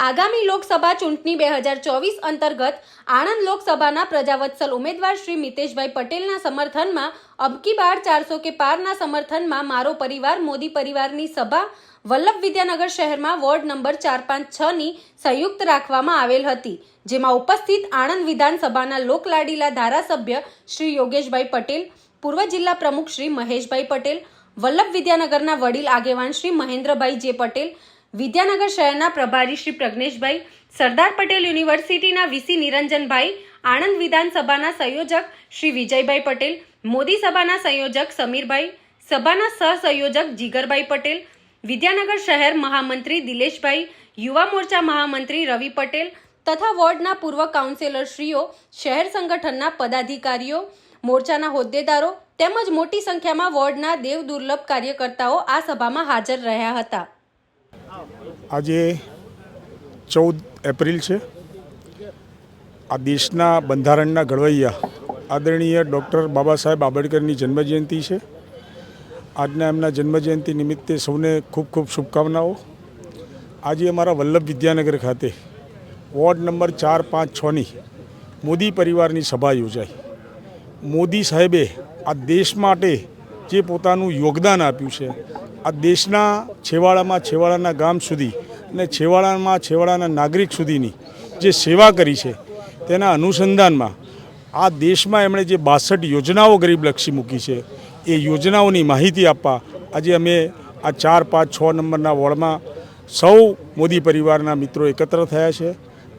આગામી લોકસભા ચૂંટણી બે હજાર ચોવીસ અંતર્ગત આણંદ લોકસભાના પ્રજાવત્સલ ઉમેદવાર શ્રી મિતેશભાઈ પટેલના સમર્થનમાં અબકી બાર ચારસો કે પારના સમર્થનમાં મારો પરિવાર, મોદી પરિવારની સભા, વલ્લભ વિદ્યાનગર શહેરમાં વોર્ડ નંબર ચાર પાંચ છ ની સંયુક્ત રાખવામાં આવેલ હતી, જેમાં ઉપસ્થિત આણંદ વિધાનસભાના લોકલાડીલા ધારાસભ્ય શ્રી યોગેશભાઈ પટેલ, પૂર્વ જિલ્લા પ્રમુખ શ્રી મહેશભાઈ પટેલ, વલ્લભ વિદ્યાનગરના વડીલ આગેવાન શ્રી મહેન્દ્રભાઈ જે પટેલ વિદ્યાનગર શહેરના પ્રભારી શ્રી પ્રજ્ઞેશભાઈ, સરદાર પટેલ યુનિવર્સિટીના વીસી નિરંજનભાઈ, આણંદ વિધાનસભાના સંયોજક શ્રી વિજયભાઈ પટેલ, મોદી સભાના સંયોજક સમીરભાઈ, સભાના સહસંયોજક જીગરભાઈ પટેલ, વિદ્યાનગર શહેર મહામંત્રી દિલેશભાઈ, યુવા મોરચા મહામંત્રી રવિ પટેલ તથા વોર્ડના પૂર્વ કાઉન્સિલરશ્રીઓ શહેર સંગઠનના પદાધિકારીઓ, મોરચાના હોદ્દેદારો તેમજ મોટી સંખ્યામાં વોર્ડના દેવ દુર્લભ કાર્યકર્તાઓ આ સભામાં હાજર રહ્યા હતા. આજે ચૌદ એપ્રિલ છે. આ દેશના બંધારણના ઘડવૈયા આદરણીય ડૉક્ટર બાબા સાહેબ આંબેડકરની જન્મજયંતિ છે. આજના એમના જન્મજયંતિ નિમિત્તે સૌને ખૂબ ખૂબ શુભકામનાઓ. આજે અમારા વલ્લભ વિદ્યાનગર ખાતે વોર્ડ નંબર ચાર પાંચ છની મોદી પરિવારની સભા યોજાઈ. મોદી સાહેબે આ દેશ માટે જે પોતાનું યોગદાન આપ્યું છે. આ દેશના છેવાડામાં છેવાડાના ગામ સુધી અને છેવાડામાં છેવાડાના નાગરિક સુધીની જે સેવા કરી છે, તેના અનુસંધાનમાં આ દેશમાં એમણે જે બાસઠ યોજનાઓ ગરીબલક્ષી મૂકી છે, એ યોજનાઓની માહિતી આપવા આજે અમે આ ચાર, પાંચ, છ નંબરના વોર્ડમાં સૌ મોદી પરિવારના મિત્રો એકત્ર થયા છે.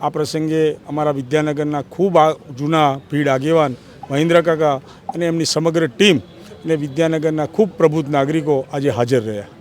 આ પ્રસંગે અમારા વિદ્યાનગરના ખૂબ જૂના ભીડ આગેવાન મહેન્દ્ર કાકા અને એમની સમગ્ર ટીમ અને વિદ્યાનગરના ખૂબ પ્રબુદ્ધ નાગરિકો આજે હાજર રહ્યા.